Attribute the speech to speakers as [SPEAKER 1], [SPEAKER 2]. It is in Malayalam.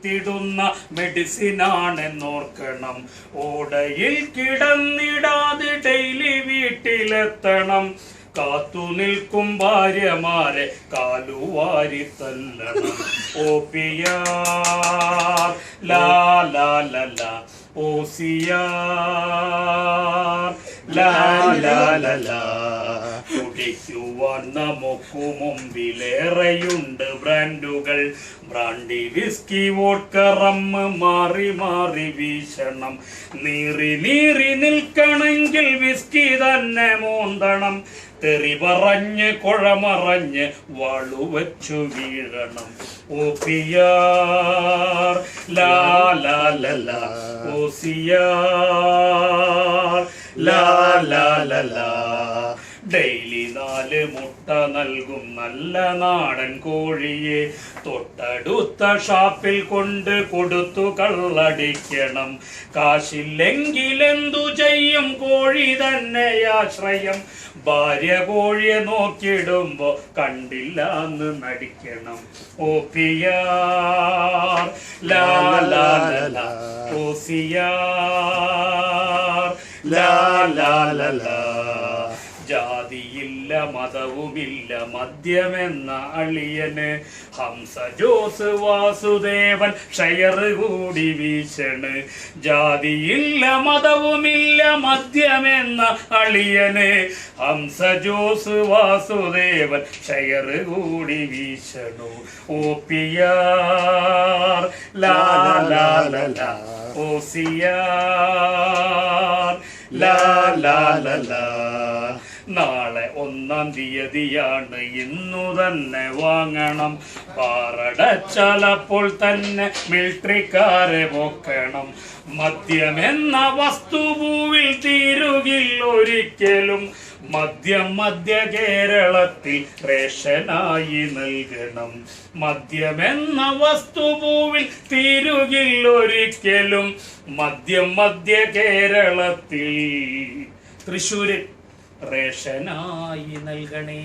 [SPEAKER 1] ത്തിടുന്ന മെഡിസിനാണെന്നോർക്കണം. ഓടയിൽ കിടന്നിടാതെ ഡെയിലി വീട്ടിലെത്തണം. കാത്തു നിൽക്കും ഭാര്യമാരെ കാലുവാരി തല്ലണം ഓപ്പിയാർ ലാ ലാ ലാ ലാ ലാ. കുടിക്കുവാൻ നമുക്ക് മുമ്പിലേറെയുണ്ട് ബ്രാൻഡുകൾ. ബ്രാൻഡി വിസ്കി വോട്ട് റമ്മ് മാറി മാറി വീശണം. നീറി നീറി നിൽക്കണമെങ്കിൽ വിസ്കി തന്നെ മോന്തണം. തെറി പറഞ്ഞ് കുഴമറഞ്ഞ് വാളുവച്ചു വീഴണം. ഓ ലാ ലാ ഓസിയാർ ലാ ലാ ലാ ലാ. ഡെയിലി നാല് മുട്ട നൽകും നല്ല നാടൻ കോഴിയെ. തൊട്ടടുത്ത ഷാപ്പിൽ കൊണ്ട് കൊടുത്തു കള്ളടിക്കണം. കാശില്ലെങ്കിൽ എന്തു ചെയ്യും? കോഴി തന്നെ ആശ്രയം. ഭാര്യ കോഴിയെ നോക്കിയിടുമ്പോ കണ്ടില്ല എന്ന് നടിക്കണം ഓസിയാർ ലാ ലാ ലാ ലാ. ജാതിയില്ല മതവുമില്ല മദ്യമെന്ന അളിയന് ഹംസ ജോസ് വാസുദേവൻ ഷയറ് കൂടി വീശണ്. ജാതിയില്ല മതവുമില്ല മദ്യമെന്ന അളിയന് ഹംസ ജോസ് വാസുദേവൻ ഷയറ് കൂടി വീശണു. ഓപ്പിയാർ ലാ ലാ ലാ ഓസിയാർ ലാ ലാ ലാ ലാ. നാളെ ഒന്നാം തീയതിയാണ്. ഇന്നു തന്നെ വാങ്ങണം. പാറടച്ചാലപ്പോൾ തന്നെ മിൽട്രിക്കാരെ പോക്കണം മദ്യമെന്ന വസ്തുഭൂവിൽ തീരുകിൽ ഒരിക്കലും മദ്യം മധ്യ കേരളത്തിൽ റേഷനായി നൽകണം. മദ്യമെന്ന വസ്തുഭൂവിൽ തീരുകിൽ ഒരിക്കലും മദ്യം മധ്യ കേരളത്തിൽ. തൃശ്ശൂര്. റേഷനായി നൽകണേ.